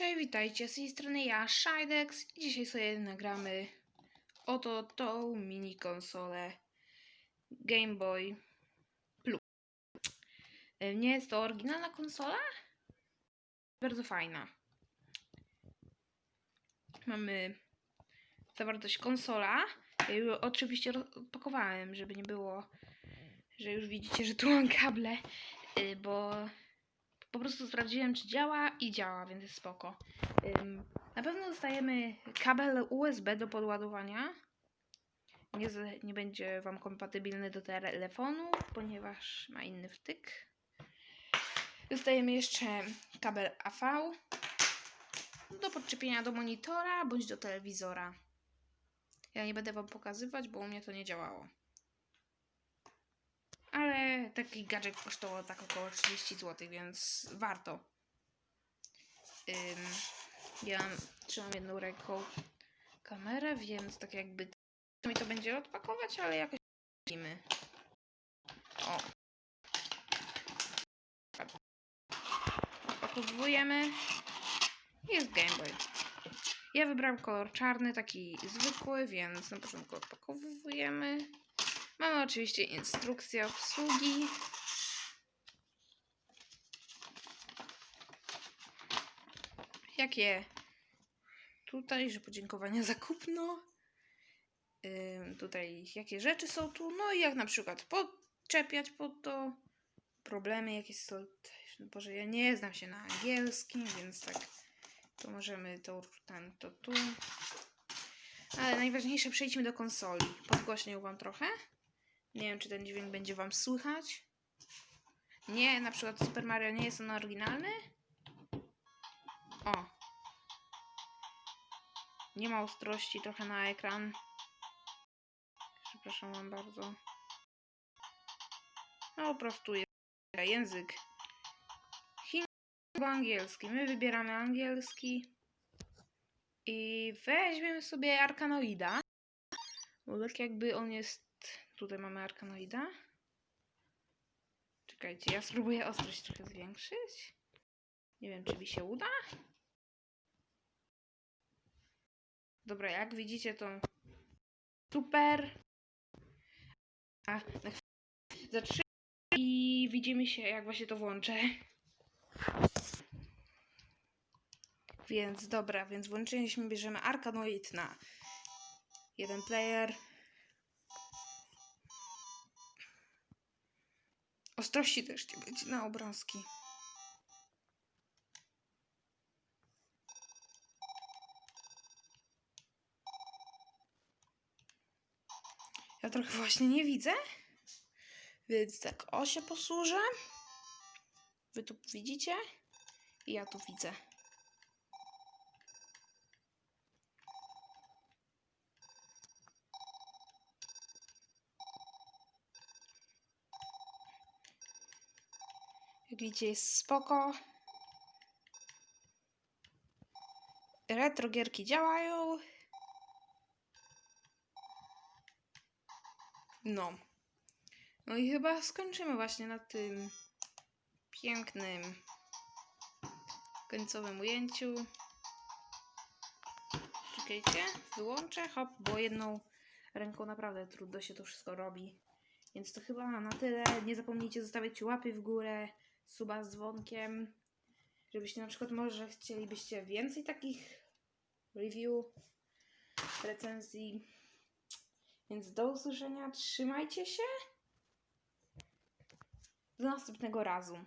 Cześć, witajcie, z tej strony ja, Shidex i dzisiaj sobie nagramy oto tą mini konsolę Game Boy Plus. E, Nie jest to oryginalna konsola, bardzo fajna. Mamy zawartość konsola. Ja już oczywiście rozpakowałem, żeby nie było, że już widzicie, że tu mam kable, y, bo po prostu sprawdziłem, czy działa i działa, więc jest spoko. Ym, na pewno dostajemy kabel USB do podładowania. Nie, z- nie będzie Wam kompatybilny do telefonu, ponieważ ma inny wtyk. Dostajemy jeszcze kabel AV do podczepienia do monitora bądź do telewizora. Ja nie będę Wam pokazywać, bo u mnie to nie działało. Taki gadżet kosztował tak około 30 zł, więc warto. Ym, ja trzymam jedną ręką kamerę, więc tak jakby mi to będzie odpakować, ale jakoś widzimy. O. Odpakowujemy. Jest Game Boy. Ja wybrałam kolor czarny, taki zwykły, więc na początku odpakowujemy. Mamy oczywiście instrukcję obsługi. Jakie tutaj, że podziękowania za kupno. Ym, tutaj jakie rzeczy są tu. No i jak na przykład podczepiać pod to. Problemy jakie są. No Boże, ja nie znam się na angielskim, więc tak to możemy to, ten, to tu. Ale najważniejsze, przejdźmy do konsoli. Podgłośnię wam trochę. Nie wiem, czy ten dźwięk będzie Wam słychać. Nie, na przykład Super Mario nie jest on oryginalny. O. Nie ma ostrości trochę na ekran. Przepraszam Wam bardzo. No po prostu jest język chiński angielski. My wybieramy angielski. I weźmiemy sobie Arkanoida. Bo tak jakby on jest Tutaj mamy arkanoida. Czekajcie, ja spróbuję ostrość trochę zwiększyć. Nie wiem, czy mi się uda. Dobra, jak widzicie, to super. A na chwilę zatrzymam i widzimy się, jak właśnie to włączę. Więc dobra, więc włączyliśmy, bierzemy Arkanoid na jeden player. Ostrości też nie będzie na obrazki. Ja trochę właśnie nie widzę. Więc tak, o się posłużę. Wy tu widzicie? I ja tu widzę. Jak widzicie jest spoko. Retro gierki działają. No. No i chyba skończymy właśnie na tym pięknym końcowym ujęciu. Czekajcie, wyłączę, hop, bo jedną ręką naprawdę trudno się to wszystko robi. Więc to chyba na tyle. Nie zapomnijcie zostawić łapy w górę, suba z dzwonkiem, żebyście na przykład może chcielibyście więcej takich review, recenzji. Więc do usłyszenia, trzymajcie się. Do następnego razu.